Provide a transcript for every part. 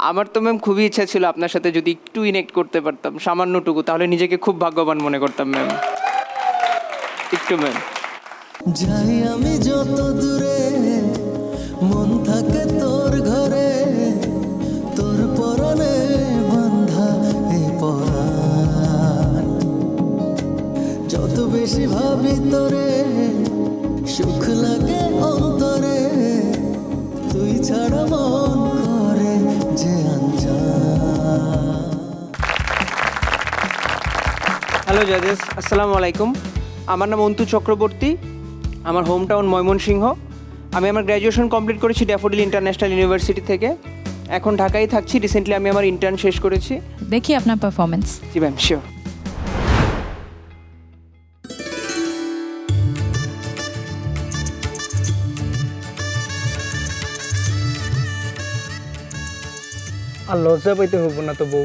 আমার তো ম্যাম খুবই ইচ্ছা ছিল আপনার সাথে যদি একটু ইনেক্ট করতে পারতাম, সামান্যটুকু, তাহলে নিজেকে খুব ভাগ্যবান মনে করতাম ম্যাম একটু ম্যাম যাই আমি যত দূরে মন থাকে হ্যালো জাজেস আসসালামু আলাইকুম। আমার নাম অন্তু চক্রবর্তী আমার হোম টাউন ময়মনসিংহ। আমি আমার গ্র্যাজুয়েশন কমপ্লিট করেছি ড্যাফোডিল ইন্টারন্যাশনাল ইউনিভার্সিটি থেকে। এখন ঢাকায় থাকছি রিসেন্টলি আমি আমার ইন্টার্ন শেষ করেছি। দেখি আপনার পারফরমেন্স জি ম্যাম শিওর আর লজ্জা পাইতে হব না তো বউ।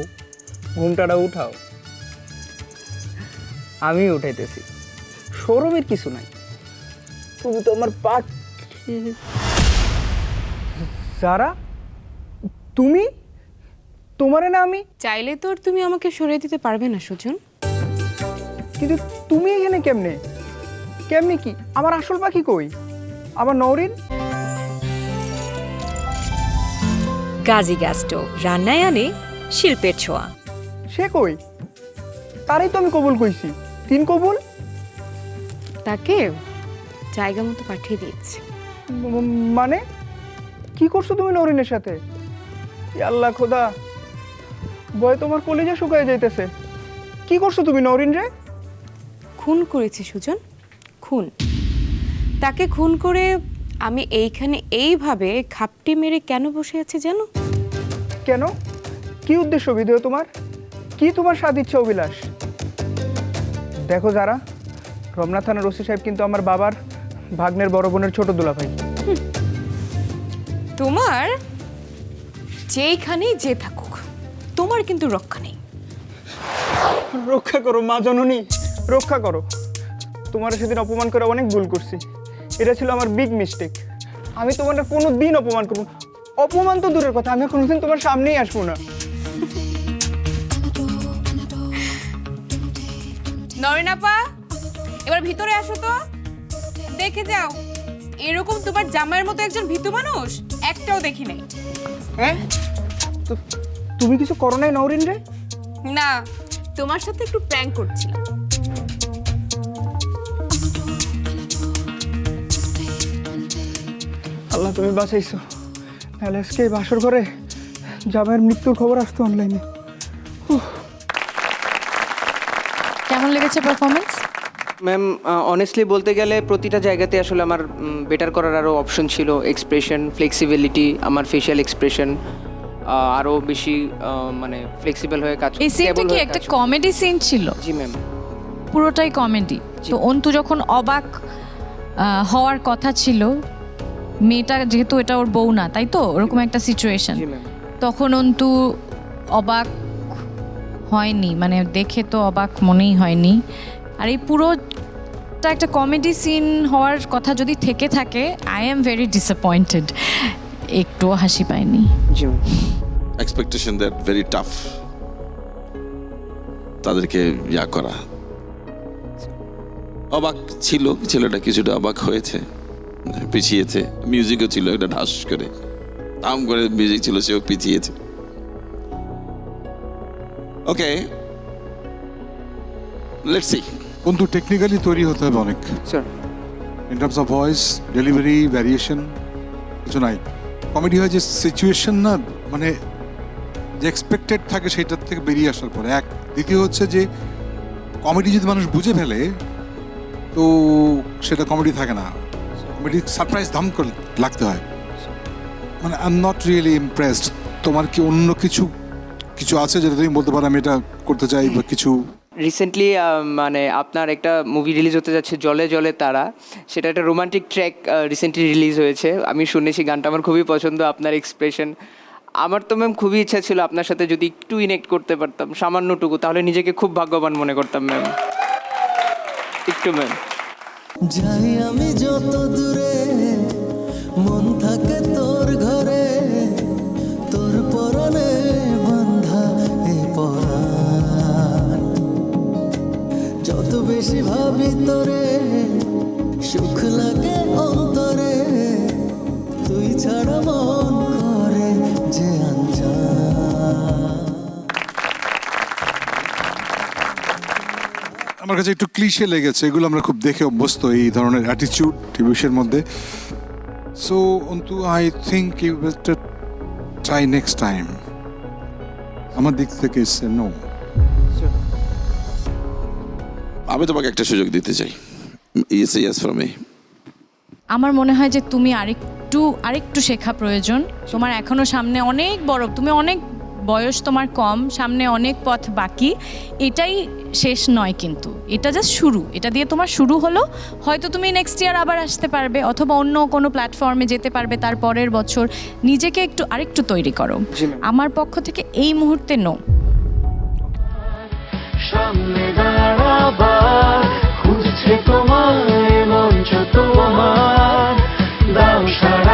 ঘুমটাটা উঠাও। আমি উঠাইতেছি। সৌরভের কিছু নাই। তুমি তো আমার পাট যারা? তুমি? তোমারে না আমি? চাইলে তো আর তুমি আমাকে সরিয়ে দিতে পারবে না সুজন। কিন্তু তুমি এখানে কেমনে? কেমনে কি? আমার আসল পাখি কই? আমার নওরিন? গাজী গ্যাস স্টোভ রান্নায় আনে শিল্পের ছোঁয়া। সে কই? তারই তো আমি কবুল কইছি। তিন কবুল? তাকে জায়গা মতো পাঠিয়ে দিয়েছি। মানে? কি করছ তুমি নরিনের সাথে? আল্লাহ খোদা বয় তোমার কলেজে শুকায় যাইতেছে। কি করছ তুমি নরিন রে? খুন করেছি সুজন খুন। তাকে খুন করে আমি এইখানে এইভাবে খাপটি মেরে কেন বসে আছি জানো? কেন? কি উদ্দেশ্য ভিডিও তোমার? কি তোমার স্বাদ ইচ্ছা অভিলাষ? দেখো যারা রমনা থানার ওসি সাহেব কিন্তু আমার বাবার ভাগ্নের বড় বোনের ছোট দুলাভাই তোমার যেইখানেই যে থাকুক তোমার কিন্তু রক্ষা নেই। রক্ষা করো মা জননী রক্ষা করো। তোমার সেদিন অপমান করে অনেক ভুল করছি। এটা ছিল আমার বিগ মিস্টেক আমি তোমার কোনো দিন অপমান করব। অপমান তো দূরের কথা আমি কোনোদিন তোমার সামনেই আসব না। নরেনাপা এবার ভিতরে আসো তো। দেখে যাও এরকম তোমার জামাইয়ের মতো একজন ভীতু মানুষ একটাও দেখি নাই। হ্যাঁ? তুমি কিছু করো নাই নওরিন রে? না তোমার সাথে একটু প্র্যাঙ্ক করছিলাম। আল্লাহ তুমি বাঁচাইছো। তাহলে আজকে বাসর ঘরে জামাইয়ের মৃত্যুর খবর আসতো অনলাইনে কেমন লেগেছে পারফরমেন্স ম্যাম অনেস্টলি বলতে গেলে প্রতিটা জায়গাতে আসলে আমার বেটার করার আরও অপশন ছিল। এক্সপ্রেশন ফ্লেক্সিবিলিটি আমার ফেশিয়াল এক্সপ্রেশন আরও বেশি মানে ফ্লেক্সিবল হয়ে কাজ এই সিনটা কি একটা কমেডি সিন ছিল? জি ম্যাম পুরোটাই কমেডি তো অন্তু যখন অবাক হওয়ার কথা ছিল মেয়েটা যেহেতু এটা ওর বউ না তাই তো? ওরকম একটা সিচুয়েশন তখন অন্তু অবাক হয়নি মানে দেখে তো অবাক মনেই হয়নি। আর এই পুরোটা একটা কমেডি সিন হওয়ার কথা যদি থেকে থাকে আই এম ভেরি ডিসঅ্যাপয়েন্টেড একটুও হাসি পাইনি। এক্সপেকটেশন দ্যাট ভেরি টাফ তাদেরকে ইয়া করা। অবাক ছিল ছেলেটা কিছুটা অবাক হয়েছে পিছিয়েছে। মিউজিকও ছিল একটা ঢাস করে। তাম করে মিউজিক ছিল সেও পিছিয়েছে। ওকে লেটস সি কিন্তু টেকনিক্যালি তৈরি হতে হবে অনেক। Sir in terms of voice delivery variation কিছু নাই। কমেডি হয় যে সিচুয়েশন না মানে যে এক্সপেক্টেড থাকে সেটার থেকে বেরিয়ে আসার পরে। এক দ্বিতীয় হচ্ছে যে কমেডি যদি মানুষ বুঝে ফেলে তো সেটা কমেডি থাকে না। কমেডি সারপ্রাইজ ধাম করে লাগতে হয়। মানে I am not really impressed তোমার কি অন্য কিছু কিছু আছে যেটা তুমি বলতে পারো আমি এটা করতে চাই বা কিছু? রিসেন্টলি মানে আপনার একটা মুভি রিলিজ হতে যাচ্ছে জলে জলে তারা। সেটা একটা রোমান্টিক ট্র্যাক রিসেন্টলি রিলিজ হয়েছে। আমি শুনেছি গানটা আমার খুবই পছন্দ আপনার এক্সপ্রেশন আমার তো ম্যাম খুবই ইচ্ছা ছিল আপনার সাথে যদি একটু ইনেক্ট করতে পারতাম সামান্যটুকু তাহলে নিজেকে খুব ভাগ্যবান মনে করতাম ম্যাম একটু ম্যাম যাই আমি যত দূরে ভিতরে, সুখ লাগে অন্তরে, তুই ছাড়া মন করে যে আমার কাছে একটু ক্লিশে লেগেছে, এগুলো আমরা খুব দেখে অভ্যস্ত এই ধরনের অ্যাটিচিউড টিভিসের মধ্যে। So Antu I think you better try next time আমার দিক থেকে ইসে নো আমি তোমাকে একটা সুযোগ দিতে চাই। ইয়েস ইয়েস ফর মি আমার মনে হয় যে তুমি আরেকটু আরেকটু শেখা প্রয়োজন। তোমার এখনও সামনে অনেক বড় তুমি অনেক বয়স তোমার কম সামনে অনেক পথ বাকি। এটাই শেষ নয় কিন্তু। এটা জাস্ট শুরু। এটা দিয়ে তোমার শুরু হলো। হয়তো তুমি নেক্সট ইয়ার আবার আসতে পারবে অথবা অন্য কোনো প্ল্যাটফর্মে যেতে পারবে তার পরের বছর। নিজেকে একটু আরেকটু তৈরি করো। আমার পক্ষ থেকে এই মুহূর্তে নো সামনে তোমায় মঞ্চ তোমার দাও সারা